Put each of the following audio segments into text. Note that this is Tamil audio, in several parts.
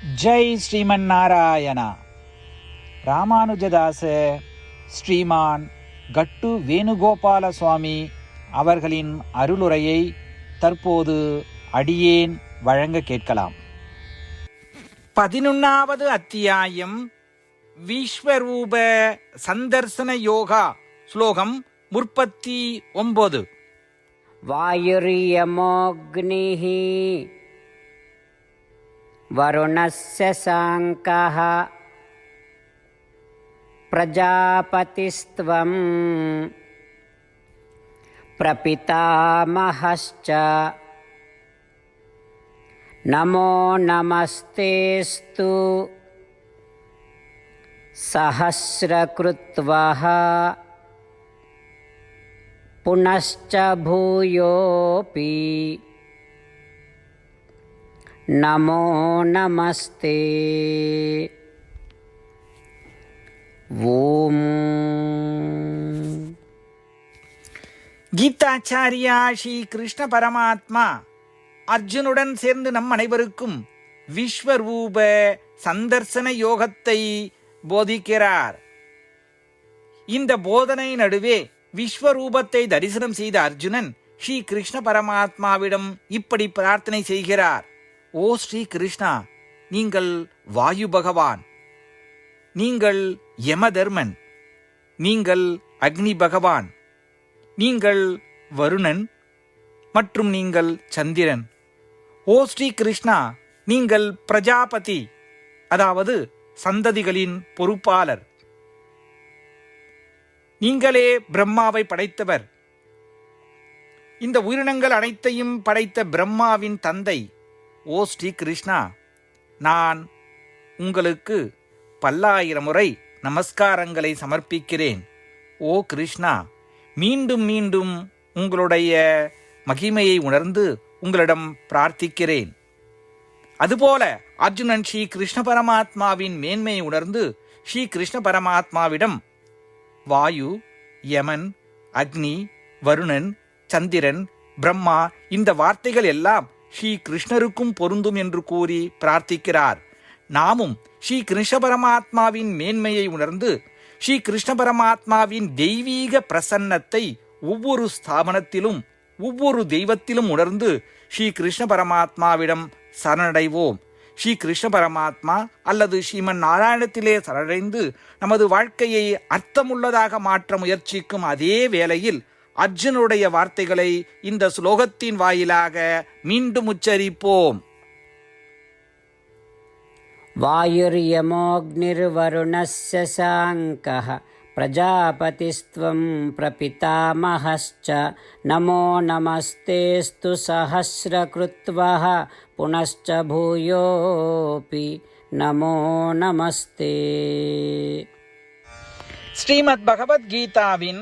ஜெய் ஸ்ரீமன் நாராயணா. ராமானுஜதாச ஸ்ரீமான் கட்டு வேணுகோபால சுவாமி அவர்களின் அருளுரையை தற்போது அடியேன் வழங்க கேட்கலாம். பதினொன்னாவது அத்தியாயம் விஸ்வரூப சந்தர்சன யோகா ஸ்லோகம் முற்பத்தி ஒன்பது. வாயுரியமோக்னிஹி वरुणस्य साङ्कः। प्रजापतिस्त्वं प्रपितामहश्च। नमो नमस्तेऽस्तु। सहस्रकृत्वः। पुनश्च भूयोऽपि नमो नमस्ते ॐ கீதாச்சாரியா ஸ்ரீ கிருஷ்ண பரமாத்மா அர்ஜுனுடன் சேர்ந்து நம் அனைவருக்கும் விஸ்வரூப சந்தர்சன யோகத்தை போதிக்கிறார் இந்த போதனை நடுவே விஸ்வரூபத்தை தரிசனம் செய்த அர்ஜுனன் ஸ்ரீ கிருஷ்ண பரமாத்மாவிடம் இப்படி பிரார்த்தனை செய்கிறார் ஓ ஸ்ரீ கிருஷ்ணா நீங்கள் வாயு பகவான். நீங்கள் யமதர்மன். நீங்கள் அக்னி பகவான். நீங்கள் வருணன் மற்றும் நீங்கள் சந்திரன். ஓ ஸ்ரீ கிருஷ்ணா நீங்கள் பிரஜாபதி அதாவது சந்ததிகளின் பொறுப்பாளர். நீங்களே பிரம்மாவை படைத்தவர். இந்த உயிரினங்கள் அனைத்தையும் படைத்த பிரம்மாவின் தந்தை ஓ ஸ்ரீ கிருஷ்ணா நான் உங்களுக்கு பல்லாயிரம் முறை நமஸ்காரங்களை சமர்ப்பிக்கிறேன். ஓ கிருஷ்ணா மீண்டும் மீண்டும் உங்களுடைய மகிமையை உணர்ந்து உங்களிடம் பிரார்த்திக்கிறேன். அதுபோல அர்ஜுனன் ஸ்ரீ கிருஷ்ண பரமாத்மாவின் மேன்மையை உணர்ந்து ஸ்ரீ கிருஷ்ண பரமாத்மாவிடம் வாயு யமன் அக்னி வருணன் சந்திரன் பிரம்மா இந்த வார்த்தைகள் எல்லாம் ஸ்ரீ கிருஷ்ணருக்கும் பொருந்தும் என்று கூறி பிரார்த்திக்கிறார். நாமும் ஸ்ரீ கிருஷ்ண பரமாத்மாவின் மேன்மையை உணர்ந்து ஸ்ரீ கிருஷ்ண பரமாத்மாவின் தெய்வீக பிரசன்னத்தை ஒவ்வொரு ஸ்தாபனத்திலும் ஒவ்வொரு தெய்வத்திலும் உணர்ந்து ஸ்ரீ கிருஷ்ண பரமாத்மாவிடம் சரணடைவோம். ஸ்ரீ கிருஷ்ண பரமாத்மா அல்லது ஸ்ரீமன் நாராயணத்திலே சரணடைந்து நமது வாழ்க்கையை அர்த்தமுள்ளதாக மாற்ற முயற்சிக்கும் அதே வேளையில் அர்ஜுனுடைய வார்த்தைகளை இந்த ஸ்லோகத்தின் வாயிலாக மீண்டும் உச்சரிப்போம் वायुर्यमोऽग्निर्वरुणस्य साङ्कः प्रजापतिस्त्वं प्रपितामहश्च नमो नमस्तेऽस्तु सहस्रकृत्वः पुनश्च भूयोऽपि नमो नमस्ते ஸ்ரீமத் பகவத்கீதாவின்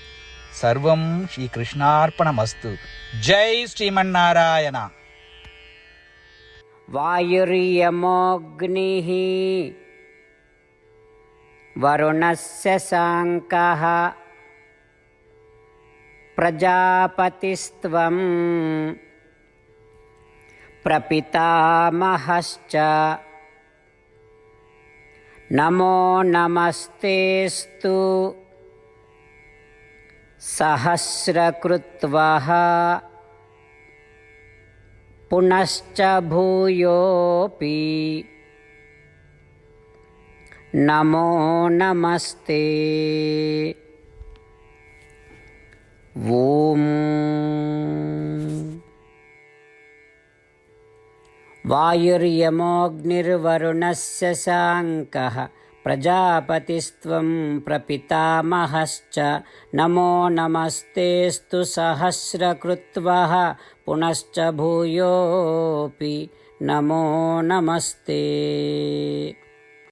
సర్వం శ్రీకృష్ణార్పణమస్తు. జై శ్రీమన్నారాయణ. వాయుర్యమోగ్ని వరుణస్య సాంకః ప్రజాపతిస్త్వం ప్రపితామహశ్చ. నమో నమస్తేస్తు. सहस्रकृत्वः पुनश्च भूयोऽपि। नमो नमस्ते। ॐ। वायुर्यमोऽग्निर्वरुणस्य शाङ्कः प्रजापतिस्त्वं प्रपितामहश्च नमो नमस्तेऽस्तु सहस्रकृत्वः पुनश्च भूयोऽपि नमो नमस्ते